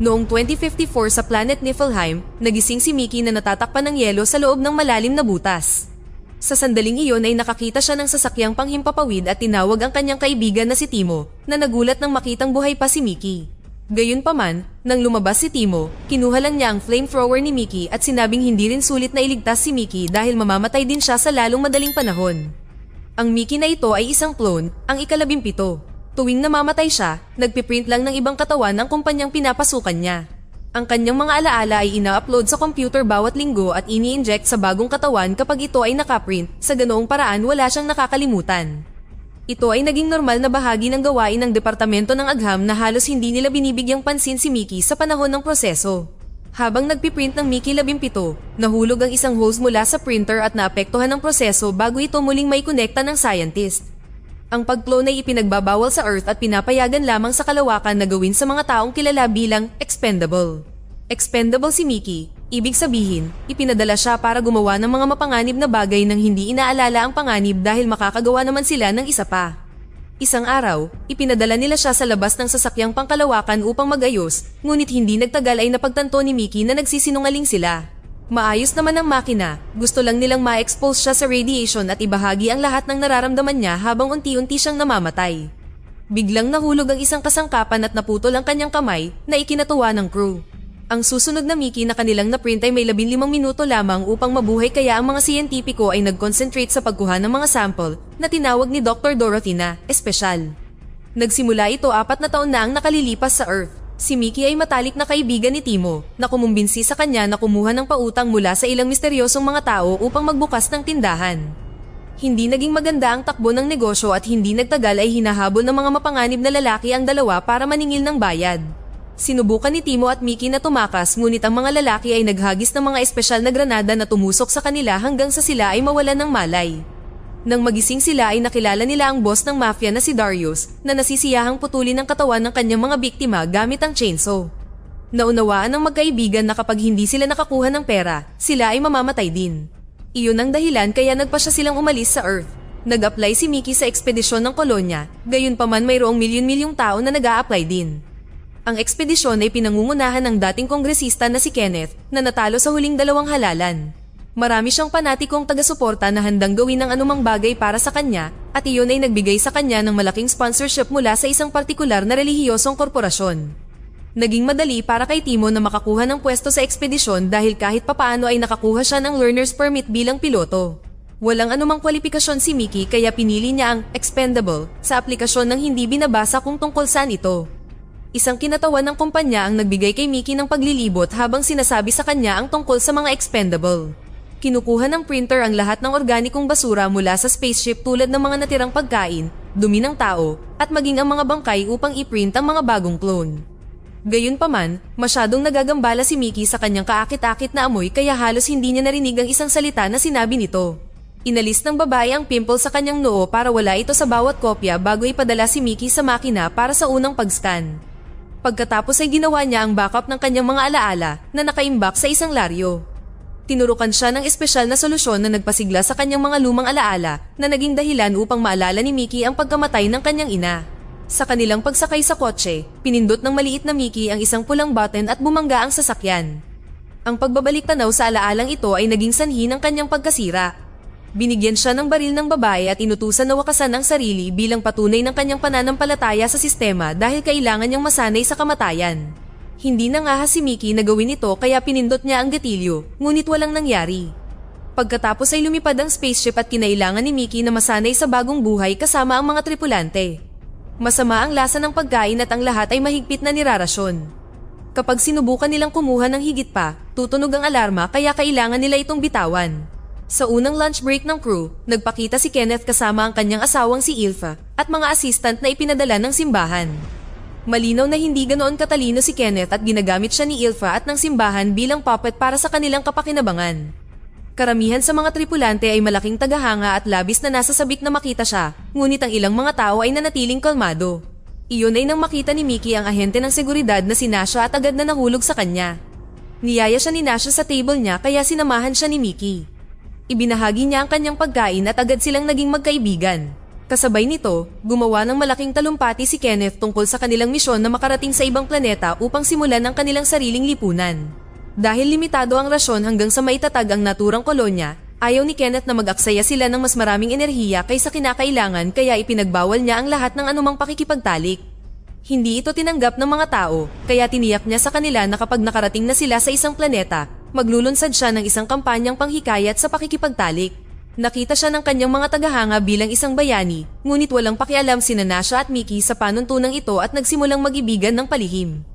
Noong 2054 sa planet Niflheim, nagising si Mickey na natatakpan ng yelo sa loob ng malalim na butas. Sa sandaling iyon ay nakakita siya ng sasakyang panghimpapawid at tinawag ang kanyang kaibigan na si Timo na nagulat nang makitang buhay pa si Mickey. Gayunpaman, nang lumabas si Timo, kinuha lang niya ang flamethrower ni Mickey at sinabing hindi rin sulit na iligtas si Mickey dahil mamamatay din siya sa lalong madaling panahon. Ang Mickey na ito ay isang clone, ang ikalabimpito. Tuwing namamatay siya, nagpiprint lang ng ibang katawan ng kumpanyang pinapasukan niya. Ang kanyang mga alaala ay ina-upload sa computer bawat linggo at ini-inject sa bagong katawan kapag ito ay nakaprint, sa ganoong paraan wala siyang nakakalimutan. Ito ay naging normal na bahagi ng gawain ng Departamento ng Agham na halos hindi nila binibigyang pansin si Mickey sa panahon ng proseso. Habang nagpiprint ng Mickey 17, nahulog ang isang hose mula sa printer at naapektuhan ng proseso bago ito muling may konekta ng scientist. Ang pag-clone ay ipinagbabawal sa Earth at pinapayagan lamang sa kalawakan na gawin sa mga taong kilala bilang expendable. Expendable si Mickey, ibig sabihin, ipinadala siya para gumawa ng mga mapanganib na bagay nang hindi inaalala ang panganib dahil makakagawa naman sila ng isa pa. Isang araw, ipinadala nila siya sa labas ng sasakyang pangkalawakan upang magayos, ngunit hindi nagtagal ay napagtanto ni Mickey na nagsisinungaling sila. Maayos naman ang makina, gusto lang nilang ma-expose siya sa radiation at ibahagi ang lahat ng nararamdaman niya habang unti-unti siyang namamatay. Biglang nahulog ang isang kasangkapan at naputol ang kanyang kamay na ikinatuwa ng crew. Ang susunod na Mickey na kanilang na-print ay may 15 minuto lamang upang mabuhay kaya ang mga siyentipiko ay nag-concentrate sa pagkuha ng mga sample na tinawag ni Dr. Dorothy na espesyal. Nagsimula ito apat na taon na ang nakalilipas sa Earth. Si Mickey ay matalik na kaibigan ni Timo na kumumbinsi sa kanya na kumuha ng pautang mula sa ilang misteryosong mga tao upang magbukas ng tindahan. Hindi naging maganda ang takbo ng negosyo at hindi nagtagal ay hinahabol ng mga mapanganib na lalaki ang dalawa para maningil ng bayad. Sinubukan ni Timo at Mickey na tumakas ngunit ang mga lalaki ay naghagis ng mga espesyal na granada na tumusok sa kanila hanggang sa sila ay mawalan ng malay. Nang magising sila ay nakilala nila ang boss ng mafia na si Darius na nasisiyahang putulin ang katawan ng kanyang mga biktima gamit ang chainsaw. Naunawaan ng magkaibigan na kapag hindi sila nakakuha ng pera, sila ay mamamatay din. Iyon ang dahilan kaya nagpa siya silang umalis sa Earth. Nag-apply si Mickey sa ekspedisyon ng kolonya, gayon pa man mayroong milyon-milyong tao na nag apply din. Ang ekspedisyon ay pinangungunahan ng dating kongresista na si Kenneth na natalo sa huling dalawang halalan. Marami siyang panatikong taga-suporta na handang gawin ng anumang bagay para sa kanya at iyon ay nagbigay sa kanya ng malaking sponsorship mula sa isang partikular na relihiyosong korporasyon. Naging madali para kay Timo na makakuha ng pwesto sa ekspedisyon dahil kahit papaano ay nakakuha siya ng learner's permit bilang piloto. Walang anumang kwalifikasyon si Mickey kaya pinili niya ang expendable sa aplikasyon ng hindi binabasa kung tungkol saan ito. Isang kinatawan ng kumpanya ang nagbigay kay Mickey ng paglilibot habang sinasabi sa kanya ang tungkol sa mga expendable. Kinukuha ng printer ang lahat ng organikong basura mula sa spaceship tulad ng mga natirang pagkain, dumi ng tao, at maging ang mga bangkay upang i-print ang mga bagong clone. Gayunpaman, masyadong nagagambala si Mickey sa kanyang kaakit-akit na amoy kaya halos hindi niya narinig ang isang salita na sinabi nito. Inalis ng babae ang pimple sa kanyang noo para wala ito sa bawat kopya bago ipadala si Mickey sa makina para sa unang pag-scan. Pagkatapos ay ginawa niya ang backup ng kanyang mga alaala na nakaimbak sa isang laryo. Tinurukan siya ng espesyal na solusyon na nagpasigla sa kanyang mga lumang alaala na naging dahilan upang maalala ni Mickey ang pagkamatay ng kanyang ina. Sa kanilang pagsakay sa kotse, pinindot ng maliit na Mickey ang isang pulang button at bumangga ang sasakyan. Ang pagbabalik tanaw sa alaalang ito ay naging sanhi ng kanyang pagkasira. Binigyan siya ng baril ng babae at inutusan na wakasan ang sarili bilang patunay ng kanyang pananampalataya sa sistema dahil kailangan niyang masanay sa kamatayan. Hindi nangahas si Mickey na gawin ito kaya pinindot niya ang gatilyo, ngunit walang nangyari. Pagkatapos ay lumipad ang spaceship at kinailangan ni Mickey na masanay sa bagong buhay kasama ang mga tripulante. Masama ang lasa ng pagkain at ang lahat ay mahigpit na nirarasyon. Kapag sinubukan nilang kumuha ng higit pa, tutunog ang alarma kaya kailangan nila itong bitawan. Sa unang lunch break ng crew, nagpakita si Kenneth kasama ang kanyang asawang si Ilfa at mga assistant na ipinadala ng simbahan. Malinaw na hindi ganoon katalino si Kenneth at ginagamit siya ni Ilfa at ng simbahan bilang puppet para sa kanilang kapakinabangan. Karamihan sa mga tripulante ay malaking tagahanga at labis na nasasabik na makita siya, ngunit ang ilang mga tao ay nanatiling kalmado. Iyon ay nang makita ni Mickey ang ahente ng seguridad na si Nasha at agad na nahulog sa kanya. Niyaya siya ni Nasha sa table niya kaya sinamahan siya ni Mickey. Ibinahagi niya ang kanyang pagkain at agad silang naging magkaibigan. Kasabay nito, gumawa ng malaking talumpati si Kenneth tungkol sa kanilang misyon na makarating sa ibang planeta upang simulan ang kanilang sariling lipunan. Dahil limitado ang rasyon hanggang sa maitatag ang naturang kolonya, ayaw ni Kenneth na mag-aksaya sila ng mas maraming enerhiya kaysa kinakailangan kaya ipinagbawal niya ang lahat ng anumang pakikipagtalik. Hindi ito tinanggap ng mga tao, kaya tiniyak niya sa kanila na kapag nakarating na sila sa isang planeta, maglulunsad siya ng isang kampanyang panghikayat sa pakikipagtalik. Nakita siya ng kanyang mga tagahanga bilang isang bayani, ngunit walang pakialam sina Nasha at Mickey sa panuntunang ito at nagsimulang magibigan ng palihim.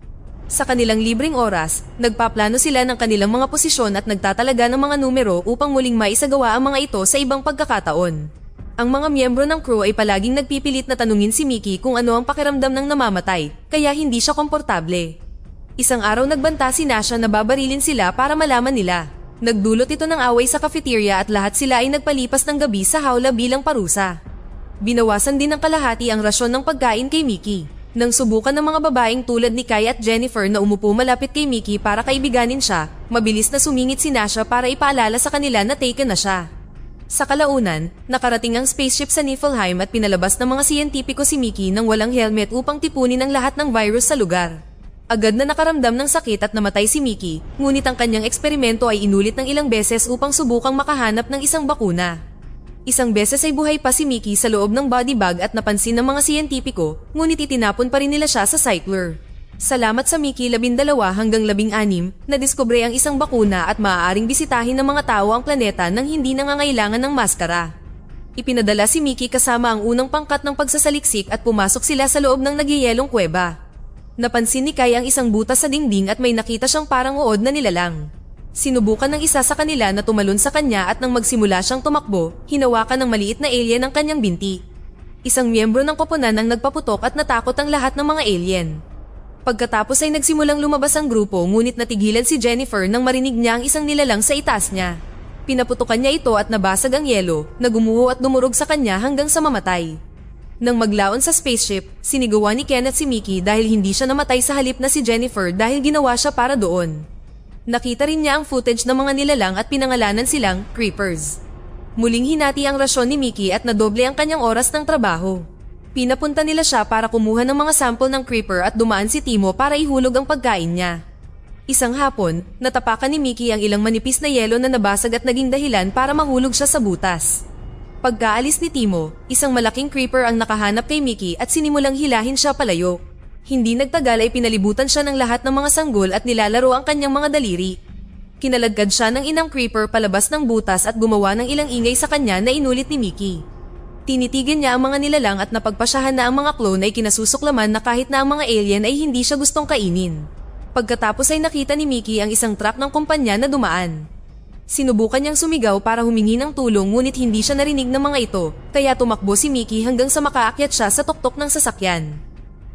Sa kanilang libreng oras, nagpaplano sila ng kanilang mga posisyon at nagtatalaga ng mga numero upang muling maisagawa ang mga ito sa ibang pagkakataon. Ang mga miyembro ng crew ay palaging nagpipilit na tanungin si Mickey kung ano ang pakiramdam ng namamatay, kaya hindi siya komportable. Isang araw nagbanta si Nasha na babarilin sila para malaman nila. Nagdulot ito ng away sa cafeteria at lahat sila ay nagpalipas ng gabi sa hawla bilang parusa. Binawasan din ng kalahati ang rasyon ng pagkain kay Mickey. Nang subukan ng mga babaeng tulad ni Kai at Jennifer na umupo malapit kay Mickey para kaibiganin siya, mabilis na sumingit si Nasha para ipaalala sa kanila na taken na siya. Sa kalaunan, nakarating ang spaceship sa Niflheim at pinalabas ng mga siyentipiko si Mickey nang walang helmet upang tipunin ang lahat ng virus sa lugar. Agad na nakaramdam ng sakit at namatay si Mickey, ngunit ang kanyang eksperimento ay inulit ng ilang beses upang subukang makahanap ng isang bakuna. Isang beses ay buhay pa si Mickey sa loob ng body bag at napansin ng mga siyentipiko, ngunit itinapon pa rin nila siya sa cycler. Salamat sa Mickey 12 hanggang 16 na diskubre ang isang bakuna at maaaring bisitahin ng mga tao ang planeta nang hindi nangangailangan ng maskara. Ipinadala si Mickey kasama ang unang pangkat ng pagsasaliksik at pumasok sila sa loob ng nagyayelong kuweba. Napansin ni Kai ang isang butas sa dingding at may nakita siyang parang uod na nilalang. Sinubukan ng isa sa kanila na tumalon sa kanya at nang magsimula siyang tumakbo, hinawakan ng maliit na alien ang kanyang binti. Isang miyembro ng koponan ang nagpaputok at natakot ang lahat ng mga alien. Pagkatapos ay nagsimulang lumabas ang grupo ngunit natigilan si Jennifer nang marinig niya ang isang nilalang sa itaas niya. Pinaputukan niya ito at nabasag ang yelo, nagumuho at dumurog sa kanya hanggang sa mamatay. Nang maglaon sa spaceship, sinigawa ni Kenneth si Mickey dahil hindi siya namatay sa halip na si Jennifer dahil ginawa siya para doon. Nakita rin niya ang footage ng mga nilalang at pinangalanan silang Creepers. Muling hinati ang rasyon ni Mickey at nadoble ang kanyang oras ng trabaho. Pinapunta nila siya para kumuha ng mga sample ng Creeper at dumaan si Timo para ihulog ang pagkain niya. Isang hapon, natapakan ni Mickey ang ilang manipis na yelo na nabasag at naging dahilan para mahulog siya sa butas. Pagkaalis ni Timo, isang malaking creeper ang nakahanap kay Mickey at sinimulang hilahin siya palayo. Hindi nagtagal ay pinalibutan siya ng lahat ng mga sanggol at nilalaro ang kanyang mga daliri. Kinalagkad siya ng inang creeper palabas ng butas at gumawa ng ilang ingay sa kanya na inulit ni Mickey. Tinitigan niya ang mga nilalang at napagpasyahan na ang mga clone ay kinasusuklaman na kahit na ang mga alien ay hindi siya gustong kainin. Pagkatapos ay nakita ni Mickey ang isang truck ng kumpanya na dumaan. Sinubukan niyang sumigaw para humingi ng tulong ngunit hindi siya narinig ng mga ito, kaya tumakbo si Mickey hanggang sa makaakyat siya sa tuktok ng sasakyan.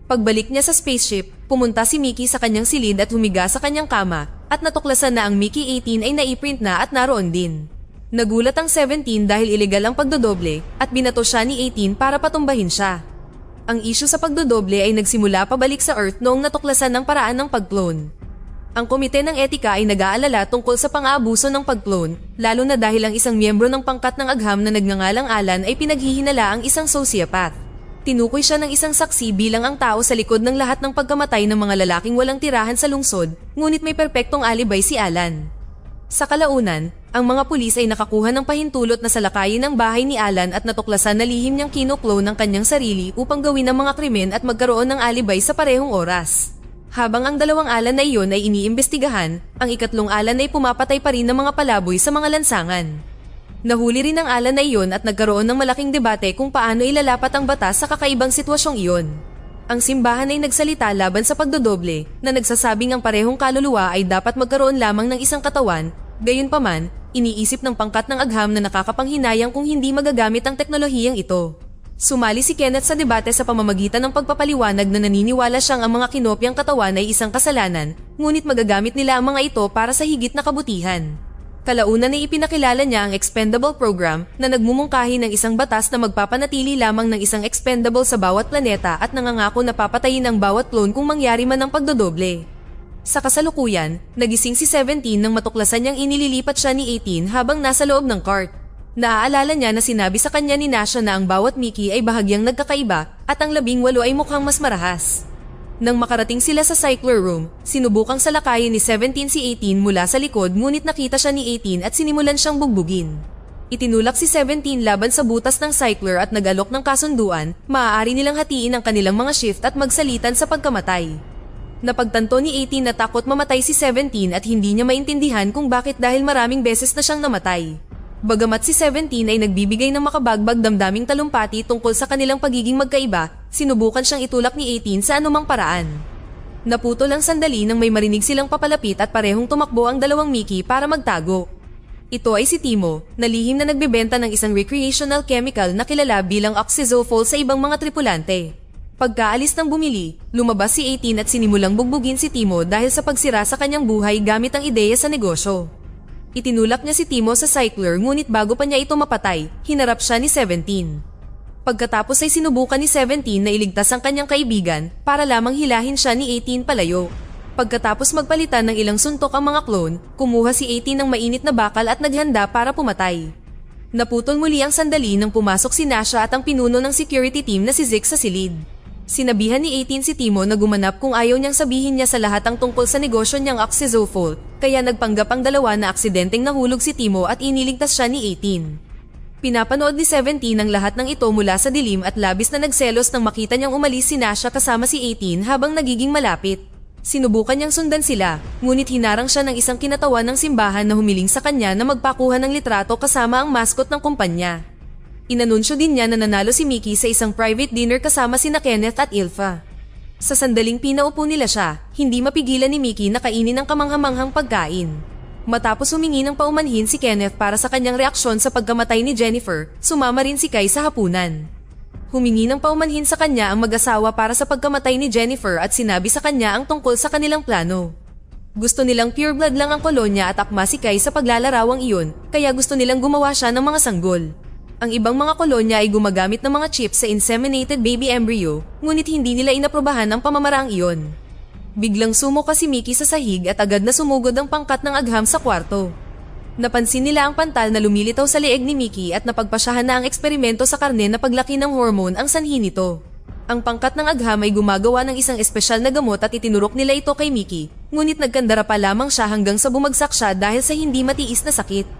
Pagbalik niya sa spaceship, pumunta si Mickey sa kanyang silid at humiga sa kanyang kama at natuklasan na ang Mickey 18 ay naiprint na at naroon din. Nagulat ang 17 dahil ilegal ang pagdodoble at binato siya ni 18 para patumbahin siya. Ang isyu sa pagdodoble ay nagsimula pabalik sa Earth noong natuklasan ng paraan ng pag-clone. Ang komite ng etika ay nag-aalala tungkol sa pang-aabuso ng pag-clone, lalo na dahil ang isang miyembro ng pangkat ng agham na nagngangalang Alan ay pinaghihinala ang isang sociopath. Tinukoy siya ng isang saksi bilang ang tao sa likod ng lahat ng pagkamatay ng mga lalaking walang tirahan sa lungsod, ngunit may perpektong alibay si Alan. Sa kalaunan, ang mga pulis ay nakakuha ng pahintulot na salakayin ng bahay ni Alan at natuklasan na lihim niyang kinuklone ng kanyang sarili upang gawin ang mga krimen at magkaroon ng alibay sa parehong oras. Habang ang dalawang alan na iyon ay iniimbestigahan, ang ikatlong alan ay pumapatay pa rin ng mga palaboy sa mga lansangan. Nahuli rin ang alan na iyon at nagkaroon ng malaking debate kung paano ilalapat ang batas sa kakaibang sitwasyong iyon. Ang simbahan ay nagsalita laban sa pagdodoble na nagsasabing ang parehong kaluluwa ay dapat magkaroon lamang ng isang katawan, gayunpaman, iniisip ng pangkat ng agham na nakakapanghinayang kung hindi magagamit ang teknolohiyang ito. Sumali si Kenneth sa debate sa pamamagitan ng pagpapaliwanag na naniniwala siyang ang mga kinopyang katawan ay isang kasalanan, ngunit magagamit nila ang mga ito para sa higit na kabutihan. Kalaunan ay ipinakilala niya ang Expendable Program na nagmumungkahi ng isang batas na magpapanatili lamang ng isang expendable sa bawat planeta at nangangako na papatayin ang bawat clone kung mangyari man ang pagdodoble. Sa kasalukuyan, nagising si 17 nang matuklasan niyang inililipat siya ni 18 habang nasa loob ng cart. Naaalala niya na sinabi sa kanya ni Nasha na ang bawat Mickey ay bahagyang nagkakaiba at ang labing walo ay mukhang mas marahas. Nang makarating sila sa cycler room, sinubukang salakayin ni 17 si 18 mula sa likod ngunit nakita siya ni 18 at sinimulan siyang bugbugin. Itinulak si 17 laban sa butas ng cycler at nagalok ng kasunduan, maaari nilang hatiin ang kanilang mga shift at magsalitan sa pagkamatay. Napagtanto ni 18 na takot mamatay si 17 at hindi niya maintindihan kung bakit dahil maraming beses na siyang namatay. Bagamat si 17 ay nagbibigay ng makabagbag damdaming talumpati tungkol sa kanilang pagiging magkaiba, sinubukan siyang itulak ni 18 sa anumang paraan. Naputo lang sandali nang may marinig silang papalapit at parehong tumakbo ang dalawang Mickey para magtago. Ito ay si Timo, na lihim na nagbebenta ng isang recreational chemical na kilala bilang oxazofol sa ibang mga tripulante. Pagkaalis ng bumili, lumabas si 18 at sinimulang bugbugin si Timo dahil sa pagsira sa kanyang buhay gamit ang ideya sa negosyo. Itinulak niya si Timo sa cycler ngunit bago pa niya ito mapatay, hinarap siya ni 17. Pagkatapos ay sinubukan ni 17 na iligtas ang kanyang kaibigan para lamang hilahin siya ni 18 palayo. Pagkatapos magpalitan ng ilang suntok ang mga clone, kumuha si 18 ng mainit na bakal at naghanda para pumatay. Naputol muli ang sandali nang pumasok si Nasha at ang pinuno ng security team na si Zik sa silid. Sinabihan ni 18 si Timo na gumanap kung ayaw niyang sabihin niya sa lahat ang tungkol sa negosyo niyang oxazofol, kaya nagpanggap ang dalawa na aksidenteng nahulog si Timo at iniligtas siya ni 18. Pinapanood ni 17 ang lahat ng ito mula sa dilim at labis na nagselos nang makita niyang umalis si Nasha kasama si 18 habang nagiging malapit. Sinubukan niyang sundan sila, ngunit hinarang siya ng isang kinatawan ng simbahan na humiling sa kanya na magpakuha ng litrato kasama ang mascot ng kumpanya. Inanunsyo din niya na nanalo si Mickey sa isang private dinner kasama sina Kenneth at Ilfa. Sa sandaling pinaupo nila siya, hindi mapigilan ni Mickey na kainin ang kamanghamanghang pagkain. Matapos humingi ng paumanhin si Kenneth para sa kanyang reaksyon sa pagkamatay ni Jennifer, sumama rin si Kai sa hapunan. Humingi ng paumanhin sa kanya ang mag-asawa para sa pagkamatay ni Jennifer at sinabi sa kanya ang tungkol sa kanilang plano. Gusto nilang pure blood lang ang kolonya at akma si Kai sa paglalarawang iyon, kaya gusto nilang gumawa siya ng mga sanggol. Ang ibang mga kolonya ay gumagamit ng mga chips sa inseminated baby embryo, ngunit hindi nila inaprobahan ang pamamaraang iyon. Biglang sumuka si Mickey sa sahig at agad na sumugod ang pangkat ng agham sa kwarto. Napansin nila ang pantal na lumilitaw sa leeg ni Mickey at napagpasyahan na ang eksperimento sa karne na paglaki ng hormone ang sanhi nito. Ang pangkat ng agham ay gumagawa ng isang espesyal na gamot at itinurok nila ito kay Mickey, ngunit nagkandara pa lamang siya hanggang sa bumagsak siya dahil sa hindi matiis na sakit.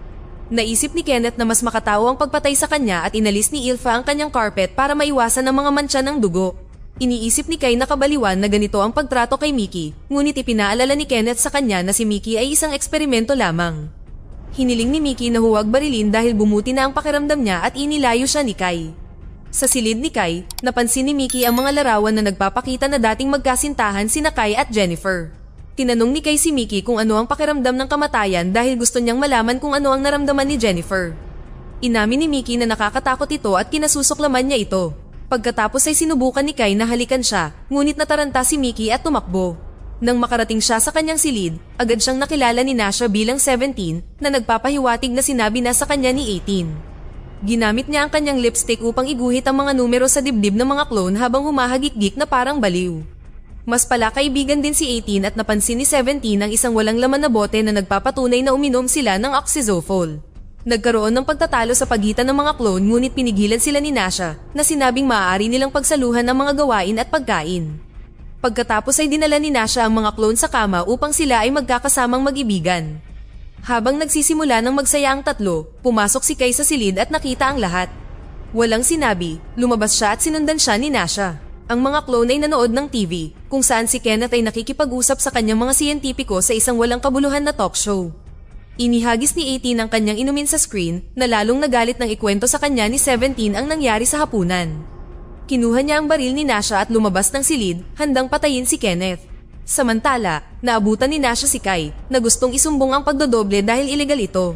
Naisip ni Kenneth na mas makatawa ang pagpatay sa kanya at inalis ni Ilfa ang kanyang carpet para maiwasan ang mga mantsa ng dugo. Iniisip ni Kai na kabaliwan na ganito ang pagtrato kay Mickey, ngunit ipinaalala ni Kenneth sa kanya na si Mickey ay isang eksperimento lamang. Hiniling ni Mickey na huwag barilin dahil bumuti na ang pakiramdam niya at inilayo siya ni Kai. Sa silid ni Kai, napansin ni Mickey ang mga larawan na nagpapakita na dating magkasintahan sina Kai at Jennifer. Tinanong ni Kay si Mickey kung ano ang pakiramdam ng kamatayan dahil gusto niyang malaman kung ano ang naramdaman ni Jennifer. Inamin ni Mickey na nakakatakot ito at kinasusuklaman niya ito. Pagkatapos ay sinubukan ni Kai na halikan siya, ngunit nataranta si Mickey at tumakbo. Nang makarating siya sa kanyang silid, agad siyang nakilala ni Nasha bilang 17 na nagpapahiwatig na sinabi na sa kanya ni 18. Ginamit niya ang kanyang lipstick upang iguhit ang mga numero sa dibdib ng mga clone habang humahagik-gik na parang baliw. Mas pala kaibigan din si 18 at napansin ni 17 ang isang walang laman na bote na nagpapatunay na uminom sila ng oxazofol. Nagkaroon ng pagtatalo sa pagitan ng mga clone ngunit pinigilan sila ni Nasha na sinabing maaari nilang pagsaluhan ng mga gawain at pagkain. Pagkatapos ay dinala ni Nasha ang mga clone sa kama upang sila ay magkakasamang mag-ibigan. Habang nagsisimula ng magsaya ang tatlo, pumasok si Kay sa silid at nakita ang lahat. Walang sinabi, lumabas siya at sinundan siya ni Nasha. Ang mga clone ay nanood ng TV, kung saan si Kenneth ay nakikipag-usap sa kanyang mga siyentipiko sa isang walang kabuluhan na talk show. Inihagis ni 18 ang kanyang inumin sa screen na lalong nagalit ng ikwento sa kanya ni 17 ang nangyari sa hapunan. Kinuha niya ang baril ni Nasha at lumabas ng silid, handang patayin si Kenneth. Samantala, naabutan ni Nasha si Kai na gustong isumbong ang pagdodoble dahil ilegal ito.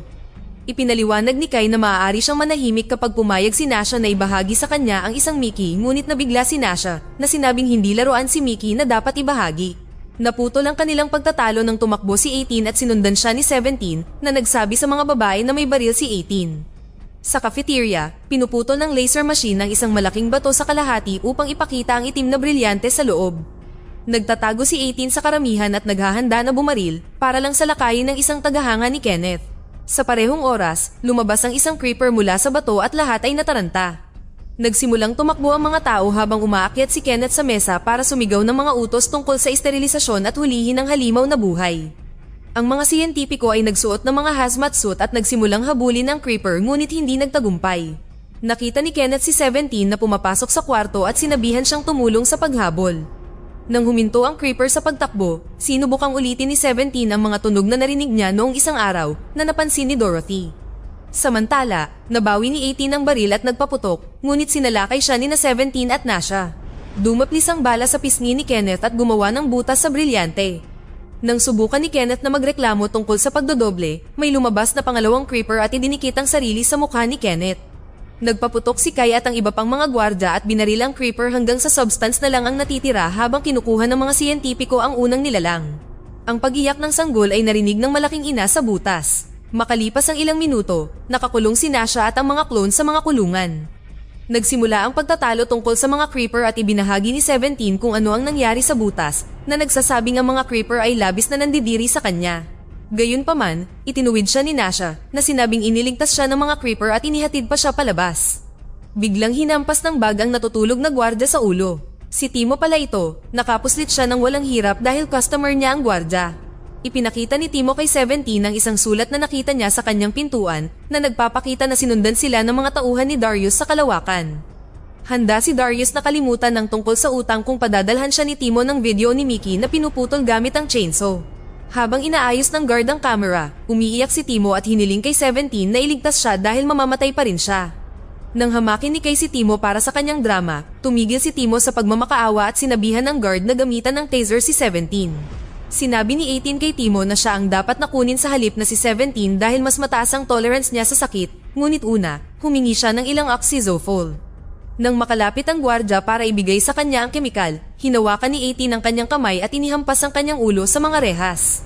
Ipinaliwanag ni Kai na maaari siyang manahimik kapag pumayag si Nasha na ibahagi sa kanya ang isang Mickey ngunit nabigla si Nasha na sinabing hindi laruan si Mickey na dapat ibahagi. Naputol ang kanilang pagtatalo nang tumakbo si 18 at sinundan siya ni 17 na nagsabi sa mga babae na may baril si 18. Sa cafeteria, pinuputol ng laser machine ng isang malaking bato sa kalahati upang ipakita ang itim na brilyante sa loob. Nagtatago si 18 sa karamihan at naghahanda na bumaril para lang salakayin ng isang tagahanga ni Kenneth. Sa parehong oras, lumabas ang isang creeper mula sa bato at lahat ay nataranta. Nagsimulang tumakbo ang mga tao habang umaakyat si Kenneth sa mesa para sumigaw ng mga utos tungkol sa esterilisasyon at hulihin ang halimaw na buhay. Ang mga siyentipiko ay nagsuot ng mga hazmat suit at nagsimulang habulin ang creeper ngunit hindi nagtagumpay. Nakita ni Kenneth si 17 na pumapasok sa kwarto at sinabihan siyang tumulong sa paghabol. Nang huminto ang creeper sa pagtakbo, sinubukang ulitin ni 17 ang mga tunog na narinig niya noong isang araw na napansin ni Dorothy. Samantala, nabawi ni 18 ang baril at nagpaputok, ngunit sinalakay siya ni na 17 at Nasha. Dumaplis ang bala sa pisngi ni Kenneth at gumawa ng butas sa brilyante. Nang subukan ni Kenneth na magreklamo tungkol sa pagdodoble, may lumabas na pangalawang creeper at idinikit ang sarili sa mukha ni Kenneth. Nagpaputok si Kai at ang iba pang mga gwardya at binaril ang creeper hanggang sa substance na lang ang natitira habang kinukuha ng mga siyentipiko ang unang nilalang. Ang pagiyak ng sanggol ay narinig ng malaking ina sa butas. Makalipas ang ilang minuto, nakakulong si Nasha at ang mga clone sa mga kulungan. Nagsimula ang pagtatalo tungkol sa mga creeper at ibinahagi ni 17 kung ano ang nangyari sa butas na nagsasabing ang mga creeper ay labis na nandidiri sa kanya. Gayunpaman, itinuwid siya ni Nasha na sinabing iniligtas siya ng mga creeper at inihatid pa siya palabas. Biglang hinampas ng bag ang natutulog na gwardya sa ulo. Si Timo pala ito, nakapuslit siya ng walang hirap dahil customer niya ang gwardya. Ipinakita ni Timo kay 17 ang isang sulat na nakita niya sa kanyang pintuan na nagpapakita na sinundan sila ng mga tauhan ni Darius sa kalawakan. Handa si Darius na kalimutan ng tungkol sa utang kung padadalhan siya ni Timo ng video ni Mickey na pinuputol gamit ang chainsaw. Habang inaayos ng guard ang camera, umiiyak si Timo at hiniling kay 17 na iligtas siya dahil mamamatay pa rin siya. Nang hamakin ni kay si Timo para sa kanyang drama, tumigil si Timo sa pagmamakaawa at sinabihan ng guard na gamitan ng taser si 17. Sinabi ni 18 kay Timo na siya ang dapat nakunin sa halip na si 17 dahil mas mataas ang tolerance niya sa sakit, ngunit una, humingi siya ng ilang oxazofol. Nang makalapit ang gwardya para ibigay sa kanya ang kemikal, hinawakan ni 18 ang kanyang kamay at inihampas ang kanyang ulo sa mga rehas.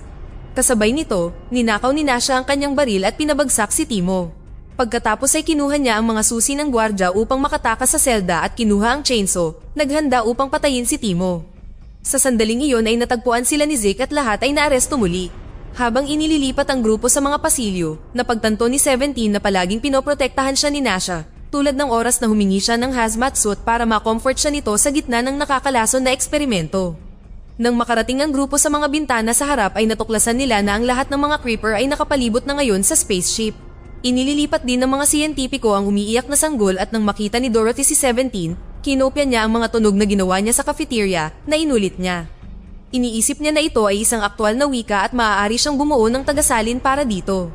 Kasabay nito, ninakaw ni Nasha ang kanyang baril at pinabagsak si Timo. Pagkatapos ay kinuha niya ang mga susi ng gwardya upang makatakas sa selda at kinuha ang chainsaw, naghanda upang patayin si Timo. Sa sandaling iyon ay natagpuan sila ni Zeke at lahat ay naaresto muli. Habang inililipat ang grupo sa mga pasilyo, napagtanto ni 17 na palaging pinoprotektahan siya ni Nasha tulad ng oras na humingi siya ng hazmat suit para ma-comfort siya nito sa gitna ng nakakalason na eksperimento. Nang makarating ang grupo sa mga bintana sa harap ay natuklasan nila na ang lahat ng mga creeper ay nakapalibot na ngayon sa spaceship. Inililipat din ng mga siyentipiko ang umiiyak na sanggol at nang makita ni Dorothy si 17, kinopya niya ang mga tunog na ginawa niya sa cafeteria na inulit niya. Iniisip niya na ito ay isang aktwal na wika at maaari siyang bumuo ng tagasalin para dito.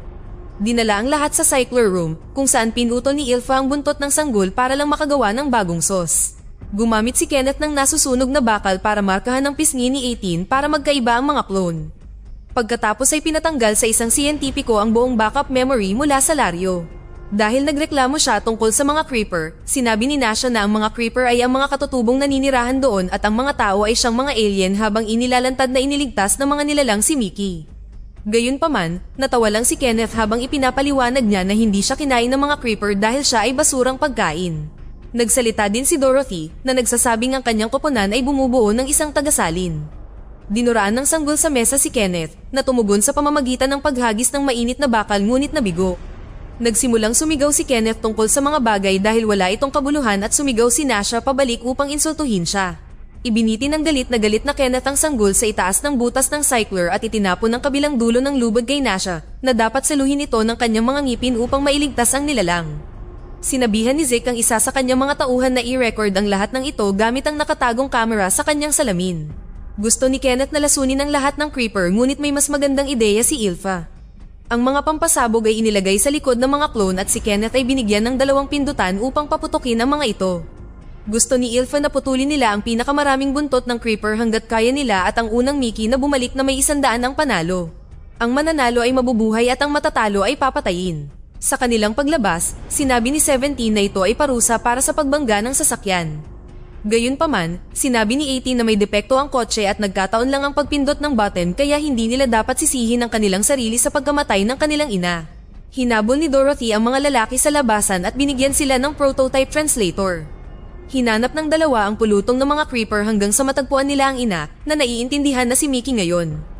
Dinala ang lahat sa cycler room kung saan pinutol ni Ilfa ang buntot ng sanggol para lang makagawa ng bagong sauce. Gumamit si Kenneth ng nasusunog na bakal para markahan ang pisngi ni 18 para magkaiba ang mga clone. Pagkatapos ay pinatanggal sa isang siyentipiko ang buong backup memory mula sa Lario. Dahil nagreklamo siya tungkol sa mga creeper, sinabi ni Nasha na ang mga creeper ay ang mga katutubong naninirahan doon at ang mga tao ay siyang mga alien habang inilalantad na iniligtas ng mga nilalang si Mickey. Gayunpaman, natawa lang si Kenneth habang ipinapaliwanag niya na hindi siya kinain ng mga creeper dahil siya ay basurang pagkain. Nagsalita din si Dorothy na nagsasabing ang kanyang koponan ay bumubuo ng isang tagasalin. Dinuraan ng sanggol sa mesa si Kenneth na tumugon sa pamamagitan ng paghagis ng mainit na bakal ngunit nabigo. Nagsimulang sumigaw si Kenneth tungkol sa mga bagay dahil wala itong kabuluhan at sumigaw si Nasha pabalik upang insultuhin siya. Ibiniti ng galit na galit na Kenneth ang sanggol sa itaas ng butas ng cycler at itinapon ng kabilang dulo ng lubod kay Nasha na dapat saluhin ito ng kanyang mga ngipin upang mailigtas ang nilalang. Sinabihan ni Zeke ang isa sa kanyang mga tauhan na i-record ang lahat ng ito gamit ang nakatagong camera sa kanyang salamin. Gusto ni Kenneth na lasunin ang lahat ng creeper ngunit may mas magandang ideya si Ilfa. Ang mga pampasabog ay inilagay sa likod ng mga clone at si Kenneth ay binigyan ng dalawang pindutan upang paputukin ang mga ito. Gusto ni Ilfa na putulin nila ang pinakamaraming buntot ng creeper hanggat kaya nila at ang unang Mickey na bumalik na may isandaan ang panalo. Ang mananalo ay mabubuhay at ang matatalo ay papatayin. Sa kanilang paglabas, sinabi ni 17 na ito ay parusa para sa pagbangga ng sasakyan. Gayunpaman, sinabi ni 18 na may depekto ang kotse at nagkataon lang ang pagpindot ng button kaya hindi nila dapat sisihin ang kanilang sarili sa pagkamatay ng kanilang ina. Hinabol ni Dorothy ang mga lalaki sa labasan at binigyan sila ng prototype translator. Hinanap ng dalawa ang pulutong ng mga creeper hanggang sa matagpuan nila ang ina na naiintindihan na si Mickey ngayon.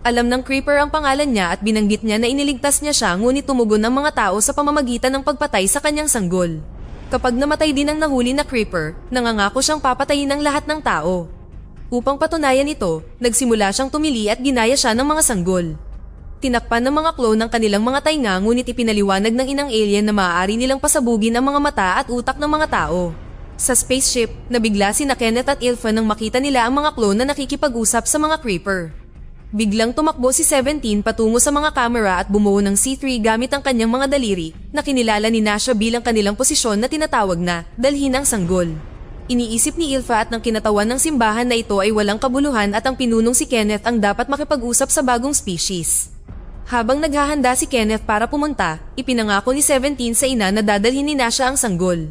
Alam ng Creeper ang pangalan niya at binanggit niya na iniligtas niya siya ngunit tumugon ang mga tao sa pamamagitan ng pagpatay sa kanyang sanggol. Kapag namatay din ang nahuli na Creeper, nangangako siyang papatayin ng lahat ng tao. Upang patunayan ito, nagsimula siyang tumili at ginaya siya ng mga sanggol. Tinakpan ng mga clone ng kanilang mga tainga ngunit ipinaliwanag ng inang alien na maaari nilang pasabugin ang mga mata at utak ng mga tao. Sa spaceship, nabigla si na Kenneth at Ilfa nang makita nila ang mga clone na nakikipag-usap sa mga creeper. Biglang tumakbo si 17 patungo sa mga kamera at bumuo ng C3 gamit ang kanyang mga daliri na kinilala ni Nasha bilang kanilang posisyon na tinatawag na dalhin ang sanggol. Iniisip ni Ilfa at ng kinatawan ng simbahan na ito ay walang kabuluhan at ang pinunong si Kenneth ang dapat makipag-usap sa bagong species. Habang naghahanda si Kenneth para pumunta, ipinangako ni 17 sa ina na dadalhin ni Nasha ang sanggol.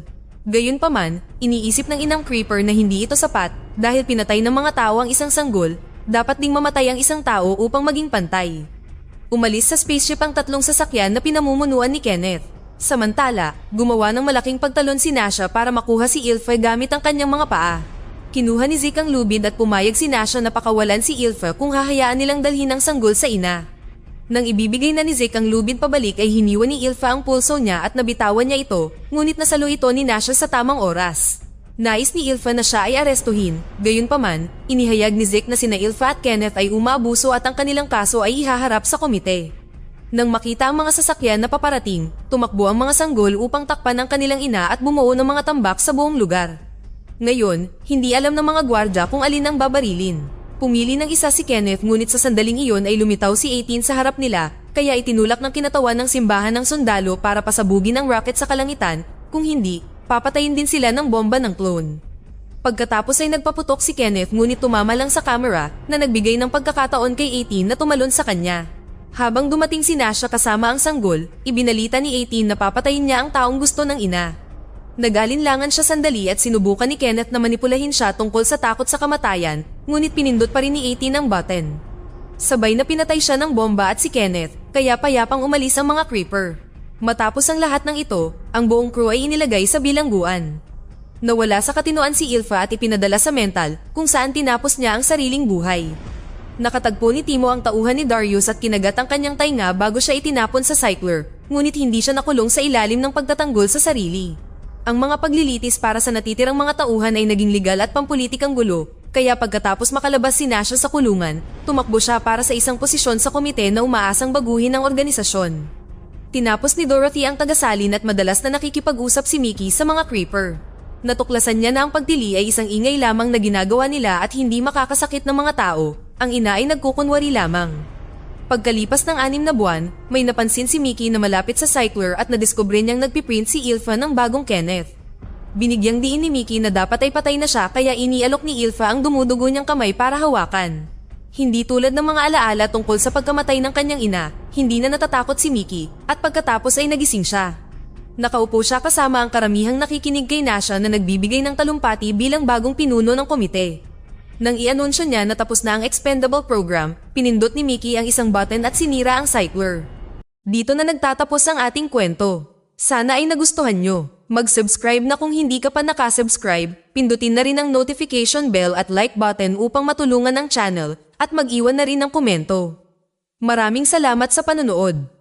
Gayunpaman, iniisip ng inang creeper na hindi ito sapat dahil pinatay ng mga tao ang isang sanggol, dapat ding mamatay ang isang tao upang maging pantay. Umalis sa spaceship ang tatlong sasakyan na pinamumunuan ni Kenneth. Samantala, gumawa ng malaking pagtalon si Nasha para makuha si Ilfa gamit ang kanyang mga paa. Kinuha ni Zeke ang lubid at pumayag si Nasha na pakawalan si Ilfa kung hahayaan nilang dalhin ang sanggol sa ina. Nang ibibigay na ni Zeke ang lubid pabalik ay hiniwan ni Ilfa ang pulso niya at nabitawan niya ito, ngunit nasalo ito ni Nasha sa tamang oras. Nais ni Ilfa na siya ay arestuhin, gayunpaman, inihayag ni Zeke na sina Ilfa at Kenneth ay umaabuso at ang kanilang kaso ay ihaharap sa komite. Nang makita ang mga sasakyan na paparating, tumakbo ang mga sanggol upang takpan ang kanilang ina at bumuo ng mga tambak sa buong lugar. Ngayon, hindi alam ng mga gwardya kung alin ang babarilin. Pumili ng isa si Kenneth ngunit sa sandaling iyon ay lumitaw si 18 sa harap nila kaya itinulak ng kinatawan ng simbahan ng sundalo para pasabugin ang rocket sa kalangitan, kung hindi, papatayin din sila ng bomba ng clone. Pagkatapos ay nagpaputok si Kenneth ngunit tumama lang sa camera na nagbigay ng pagkakataon kay 18 na tumalon sa kanya. Habang dumating si Nasha kasama ang sanggol, ibinalita ni 18 na papatayin niya ang taong gusto ng ina. Nagalinlangan siya sandali at sinubukan ni Kenneth na manipulahin siya tungkol sa takot sa kamatayan, ngunit pinindot pa rin ni 18 ang button. Sabay na pinatay siya ng bomba at si Kenneth, kaya payapang umalis ang mga creeper. Matapos ang lahat ng ito, ang buong crew ay inilagay sa bilangguan. Nawala sa katinoan si Ilfa at ipinadala sa mental kung saan tinapos niya ang sariling buhay. Nakatagpo ni Timo ang tauhan ni Darius at kinagat ang kanyang tainga bago siya itinapon sa cycler, ngunit hindi siya nakulong sa ilalim ng pagtatanggol sa sarili. Ang mga paglilitis para sa natitirang mga tauhan ay naging legal at pampulitikang gulo, kaya pagkatapos makalabas si Nasha sa kulungan, tumakbo siya para sa isang posisyon sa komite na umaasang baguhin ang organisasyon. Tinapos ni Dorothy ang tagasalin at madalas na nakikipag-usap si Mickey sa mga creeper. Natuklasan niya na ang pagdili ay isang ingay lamang na ginagawa nila at hindi makakasakit ng mga tao. Ang ina ay nagkukunwari lamang. Pagkalipas ng anim na buwan, may napansin si Mickey na malapit sa cycler at nadiskubre niyang nagpiprint si Ilfa ng bagong Kenneth. Binigyang diin ni Mickey na dapat ay patay na siya kaya inialok ni Ilfa ang dumudugo niyang kamay para hawakan. Hindi tulad ng mga alaala tungkol sa pagkamatay ng kanyang ina, hindi na natatakot si Mickey at pagkatapos ay nagising siya. Nakaupo siya kasama ang karamihang nakikinig kay Nasha na nagbibigay ng talumpati bilang bagong pinuno ng komite. Nang i-anunsyo niya na tapos na ang expendable program, pinindot ni Mickey ang isang button at sinira ang cycler. Dito na nagtatapos ang ating kwento. Sana ay nagustuhan nyo. Mag-subscribe na kung hindi ka pa nakasubscribe, pindutin na rin ang notification bell at like button upang matulungan ang channel at mag-iwan na rin ng komento. Maraming salamat sa panonood.